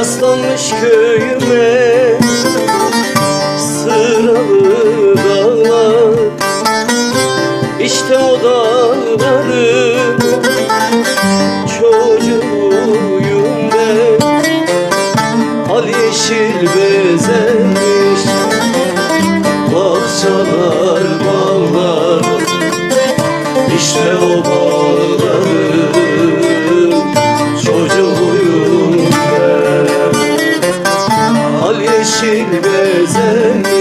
Yaslanmış köyüme Sıralı dağlar. İşte o dağların Çocuğuyum ben. Al yeşil bezenmiş Bahçalar bağlar İşte o bağların yeşil bezenli